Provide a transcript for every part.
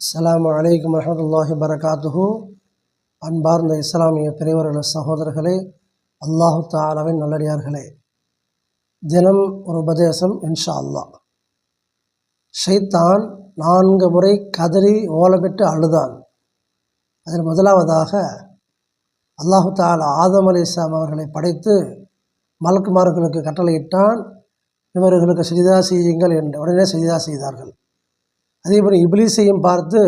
அஸ்லாம் வலைக்கம் வரமத்துல்லாஹி வரகாத்துஹு அன்பார்ந்த இஸ்லாமிய பெரியவர்கள சகோதரர்களே அல்லாஹு தாலாவின் நல்லடியார்களே தினம் ஒரு உபதேசம் இன்ஷா அல்லா ஷைத்தான் நான்கு முறை கதறி ஓலமிட்டு அழுதான். அதில் முதலாவதாக அல்லாஹு தாலா ஆதம் அலி இஸ்லாம் அவர்களை படைத்து மலக்குமார்களுக்கு கட்டளையிட்டான். இவர்களுக்கு செய்தா செய்யுங்கள் என்று உடனே செய்தா செய்தார்கள். அதேபோல் இபிலிசையும் பார்த்து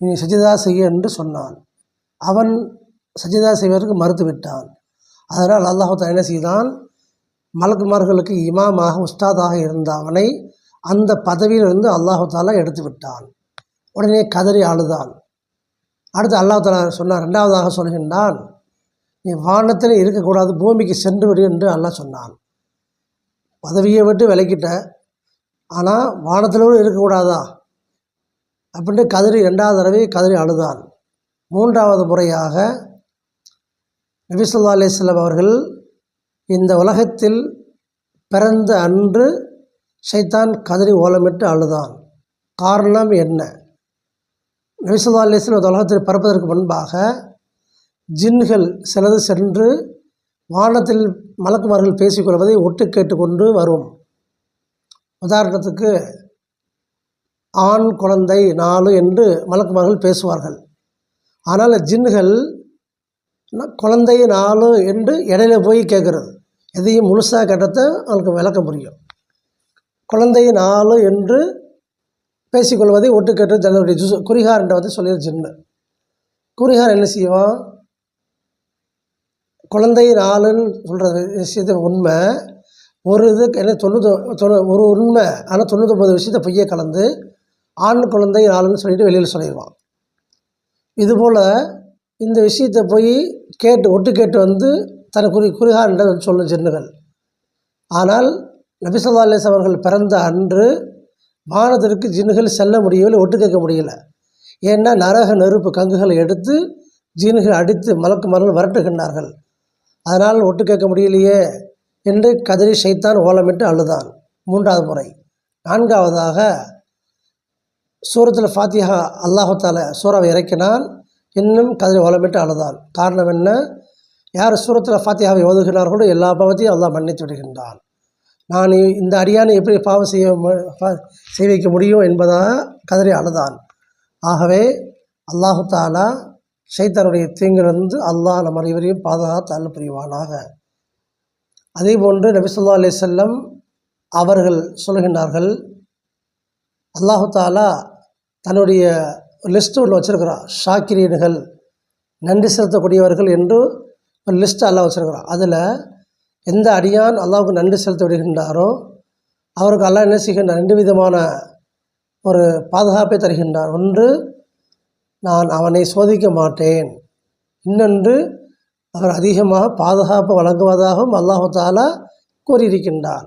நீ சஜிதா செய்ய என்று சொன்னான். அவன் சஜிதா செய்வதற்கு மறுத்து விட்டான் அதனால் அல்லாஹால என்ன செய்தான்? மலக்குமார்களுக்கு இமாமாக உஸ்தாதாக இருந்த அவனை அந்த பதவியிலிருந்து அல்லாஹாலா எடுத்து விட்டான். உடனே கதறி அழுதான் அடுத்து அல்லாஹாலா சொன்னான் ரெண்டாவதாக சொல்கின்றான் நீ வானத்தில் இருக்கக்கூடாது பூமிக்கு சென்று விடு என்று அல்லாஹ் சொன்னான். பதவியை விட்டு விலக்கிட்ட ஆனால் வானத்திலோடு இருக்கக்கூடாதா அப்படின்ட்டு கதிரி ரெண்டாவது தடவை கதிரி அழுதான் மூன்றாவது முறையாக நபிசுல்லா அலிஸ்லாம் அவர்கள் இந்த உலகத்தில் பிறந்த அன்று சைத்தான் கதிரி ஓலமிட்டு அழுதான். காரணம் என்ன? நபிசுல்லா அலிஸ்லாம் இந்த உலகத்தில் பிறப்பதற்கு முன்பாக ஜின்கள் சிலது சென்று வானத்தில் மலக்குமார்கள் பேசிக்கொள்வதை ஒட்டு கேட்டுக்கொண்டு வரும். உதாரணத்துக்கு ஆண் குழந்தை நாலு என்று மலக்குமார்கள் பேசுவார்கள். ஆனால் ஜின்னுகள் குழந்தை நாலு என்று இடையில போய் கேட்குறது எதையும் முழுசாக கேட்டதை அவனுக்கு விளக்க முடியும் குழந்தை நாலு என்று பேசிக்கொள்வதை ஒட்டு கேட்டு ஜனவரி குறிகார் என்ற வந்து சொல்லிடு ஜின்னு. குறிகார் என்ன செய்வான்? குழந்தை நாலுன்னு சொல்கிறது விஷயத்தை உண்மை ஒரு இது என்ன தொண்ணூற்றி தொண்ணூ ஒரு உண்மை ஆனால் தொண்ணூற்றொம்பது விஷயத்த பொய்யை கலந்து ஆண் குழந்தை ஆளுன்னு சொல்லிட்டு வெளியில் சொல்லிடுவான் இதுபோல் இந்த விஷயத்தை போய் கேட்டு ஒட்டு கேட்டு வந்து தனக்குரிய குறி குறிகாண்ட சொல்லும் ஜின்னுகள் ஆனால் நபிசல்லா அலிஸ் அவர்கள் பிறந்த அன்று வானத்திற்கு ஜின்னுகள் செல்ல முடியவில்லை ஒட்டு கேட்க முடியல. ஏன்னா நரக நெருப்பு கங்குகளை எடுத்து ஜீன்கள் அடித்து மலக்கு மரல் விரட்டுகின்றார்கள். அதனால் ஒட்டு கேட்க முடியலையே. என்று கதறி ஷைத்தான் ஓலமிட்டு அழுதான். மூன்றாவது முறை. நான்காவதாக சூரத்தில் ஃபாத்தியா அல்லாஹால சூறாவை இறக்கினால் இன்னும் கதறி ஓலமிட்டு அழுதான். காரணம் என்ன? யார் சூரத்தில் ஃபாத்தியாவை ஓதுகிறார்களோ எல்லா பாவத்தையும் அல்லாஹ் மன்னித்து விடுகின்றான். நான் இந்த அடியானை எப்படி பாவம் செய்ய செய் வைக்க முடியும் என்பதாக கதறி அழுதான். ஆகவே அல்லாஹு தாலா சைத்தனுடைய தீங்கிலிருந்து அல்லாஹ் நம் அனைவரையும் பாதுகாத்து அருள் புரிவானாக. அதே போன்று நபிசுல்லா அலி செல்லம் அவர்கள் சொல்கின்றார்கள் அல்லாஹு தாலா தன்னுடைய லிஸ்ட்டு ஒன்று வச்சுருக்கிறான் ஷாக்கிரியன்கள் நன்றி செலுத்தக்கூடியவர்கள் என்று ஒரு லிஸ்ட்டு அல்லாஹ் வச்சுருக்கிறான். அதில் எந்த அடியான் அல்லாவுக்கு நன்றி செலுத்த விடுகின்றாரோ அவருக்கு அல்லாஹ் என்ன செய்கின்ற ரெண்டு விதமான ஒரு பாதுகாப்பை தருகின்றார். ஒன்று நான் அவனை சோதிக்க மாட்டேன். இன்னொன்று அவர் அதிகமாக பாதுகாப்பு வழங்குவதாகவும் அல்லாஹு தாலா கூறியிருக்கின்றார்.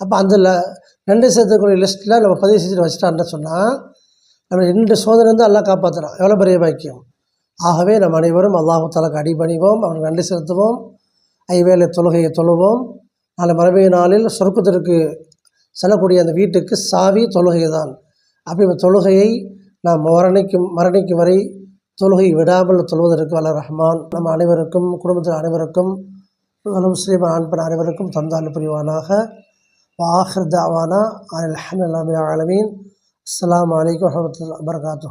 அப்போ அந்த ரெண்டு சேர்த்துக்கூடிய லிஸ்ட்டில் நம்ம பதிவு செஞ்சுட்டு வச்சிட்டான்னு சொன்னால் நம்ம ரெண்டு சோதனை வந்து எல்லாம் காப்பாற்றலாம் எவ்வளோ பெரிய பாக்கியம்? ஆகவே நம்ம அனைவரும் அல்லாஹு தாலாக்கு அடிபணிவோம் அவனுக்கு நன்றி செலுத்துவோம் ஐவேலை தொழுகையை தொழுவோம். நாளை மரபிய நாளில் சொருக்கத்திற்கு செல்லக்கூடிய அந்த வீட்டுக்கு சாவி தொழுகை தான் அப்படி தொழுகையை நாம் மரணிக்கும் மரணிக்கும் வரை தொழுகை விடாமல் தொழுவதற்கு வல்ல ரஹ்மான் நம் அனைவருக்கும் குடும்பத்தில் அனைவருக்கும் முஸ்லீம் ஆண்பன் அனைவருக்கும் தந்தால் புரிவானாக. வாஹர் தாவானா அலமதுல்லாமி அஸ்லாம் வலைக்கம் வரமத்துல வரகாத்து